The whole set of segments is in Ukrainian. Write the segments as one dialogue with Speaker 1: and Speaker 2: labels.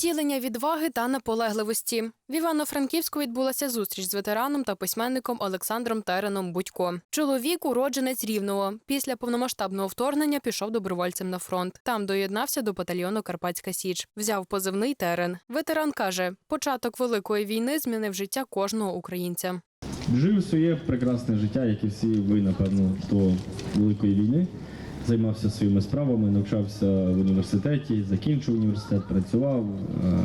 Speaker 1: Втілення відваги та наполегливості в Івано-Франківську відбулася зустріч з ветераном та письменником Олександром Тереном Будько. Чоловік уродженець рівного. Після повномасштабного вторгнення пішов добровольцем на фронт. Там доєднався до батальйону Карпатська Січ. Взяв позивний терен. Ветеран каже: початок великої війни змінив життя кожного українця.
Speaker 2: Жив своє прекрасне життя, як і всі ви, напевно, до Великої війни. Займався своїми справами, навчався в університеті, закінчив університет, працював. Е,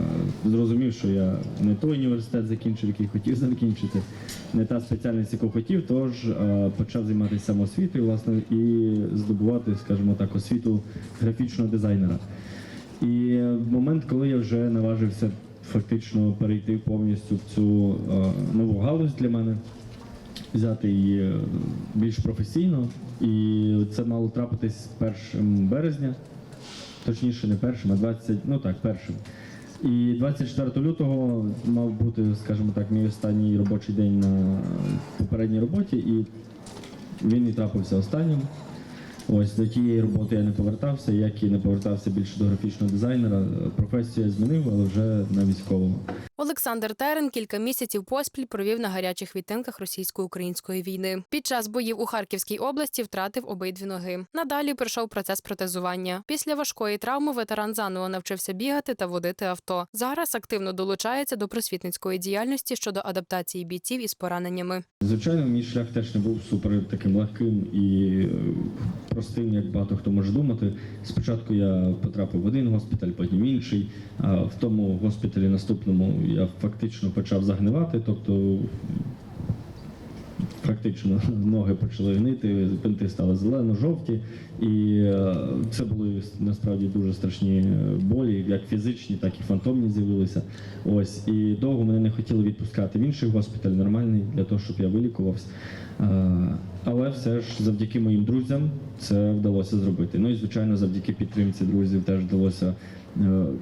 Speaker 2: Зрозумів, що я не той університет закінчив, який хотів закінчити, не та спеціальність, яку хотів, тож е, почав займатися самоосвітою, власне, і здобувати, скажімо так, освіту графічного дизайнера. І в момент, коли я вже наважився фактично перейти повністю в цю е, нову галузь для мене, взяти її е, більш професійно. І це мало трапитись 1 березня, точніше, не першим, а 20, ну так, першим. І 24 лютого мав бути, скажімо так, мій останній робочий день на попередній роботі, і він і трапився останнім. Ось до тієї роботи я не повертався, як і не повертався більше до графічного дизайнера. Професію я змінив, але вже на військовому.
Speaker 1: Олександр Терен кілька місяців поспіль провів на гарячих відтинках російсько-української війни. Під час боїв у Харківській області втратив обидві ноги. Надалі пройшов процес протезування. Після важкої травми ветеран заново навчився бігати та водити авто. Зараз активно долучається до просвітницької діяльності щодо адаптації бійців із пораненнями.
Speaker 2: Звичайно, мій шлях теж не був супер таким легким і е, простим, як багато хто може думати. Спочатку я потрапив в один госпіталь, потім інший. А в тому госпіталі наступному я фактично почав загнивати, тобто практично ноги почали гнити, пинти стали зелено-жовті, і е, це були насправді дуже страшні е, болі, як фізичні, так і фантомні з'явилися. Ось і довго мене не хотіли відпускати в інший госпіталь, нормальний, для того, щоб я вилікувався. Е, Але все ж завдяки моїм друзям це вдалося зробити. Ну і звичайно, завдяки підтримці друзів теж вдалося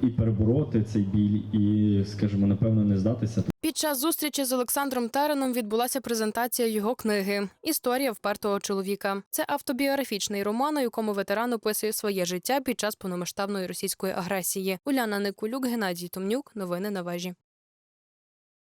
Speaker 2: і перебороти цей біль, і, скажімо, напевно, не здатися.
Speaker 1: Під час зустрічі з Олександром Тереном відбулася презентація його книги Історія впертого чоловіка. Це автобіографічний роман, у якому ветеран описує своє життя під час повномасштабної російської агресії. Уляна Никулюк, Геннадій Томнюк. Новини на вежі.